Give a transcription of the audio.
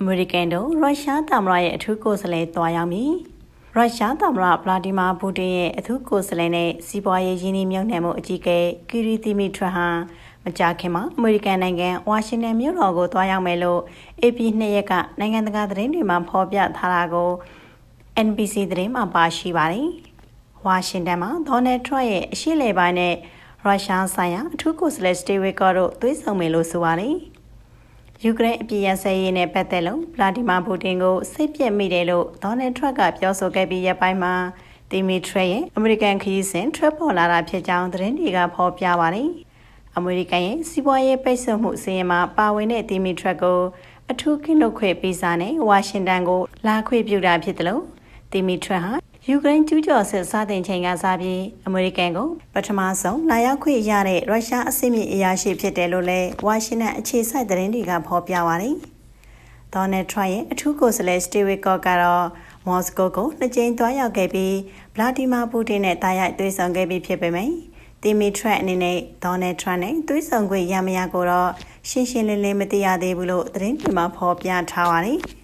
အမေရိကန်တို့ရုရှားသမ္မတရဲ့အထူးကိုယ်စားလှယ်တွားရောက်ပြီရုရှားသမ္မတဗလာဒီမာပူတင်ရဲ့အထူးကိုယ်စားလှယ်နဲ့စီးပွားရေးရင်းနှီးမြှုပ်နှံမှုအကြီးအကဲကီရီတီမီထရဟန်မကြာခင်မှာအမေရိကန်နိုင်ငံဝါရှင်တန်မြို့တော်ကိုတွားရောက်မယ်လို့ AP နှစ်ရက်ကနိုင်ငံတကာသတင်းတွေမှာဖော်ပြထားတာကို NBC သတင်းမှာပါရှိပါတယ်။ဝါရှင်တန်မှာဒေါ်နယ်ထရန့်ရဲ့အရှိလေပိုင်းနဲ့ရုရှားဆိုင်ရာအထူးကိုယ်စားလှယ်စတီဝီကောတို့သွေးဆောင်မယ်လို့ဆိုပါတယ်။ ယူကရိန်းအပြည့်ရစရေးနဲ့ပတ်သက်လို့ဗလာဒီမာပူတင်ကိုစိတ်ပြက်မိတယ်လို့ဒေါ်နယ်ထရန့်ကပြောဆိုခဲ့ပြီးရက်ပိုင်းမှာဒီမီထရရဲ့အမေရိကန်ခရီးစဉ်ထွက်ပေါ်လာတာဖြစ်ကြောင်းသတင်းတွေကဖော်ပြပါတယ်။အမေရိကန်ရဲ့စီးပွားရေးပိတ်ဆို့မှုစီရင်မှာပါဝင်တဲ့ဒီမီထရက်ကိုအထူးကင်းလွတ်ခွင့်ပေးစာနဲ့ဝါရှင်တန်ကိုလာခွင့်ပြုတာဖြစ်တယ်လို့ဒီမီထရက်ဟာ ယူကရိန်းကျူးကျော်စစ်စတင်ချိန်ကစပြီးအမေရိကန်ကိုပထမဆုံးလာရောက်ခွင့်ရတဲ့ရုရှားအစိမ့်မြင့်အရာရှိဖြစ်တယ်လို့လည်းဝါရှင်တန်အခြေစိုက်သတင်းတွေကဖော်ပြပါတယ်။ဒေါ်နယ်ထရန့်ရဲ့အထူးကိုယ်စားလှယ်စတီဗီကော့ကတော့မော်စကိုကိုနှစ်ကြိမ်တွားရောက်ခဲ့ပြီးဗလာဒီမာပူတင်နဲ့တာရိုက်တွေ့ဆုံခဲ့ပြီးဖြစ်ပေမယ့်တီမီထရက်အနေနဲ့ဒေါ်နယ်ထရန့်နဲ့တွေ့ဆုံခွင့်ရမရကိုတော့ရှင်းရှင်းလင်းလင်းမသိရသေးဘူးလို့သတင်းတွေမှာဖော်ပြထားပါတယ်။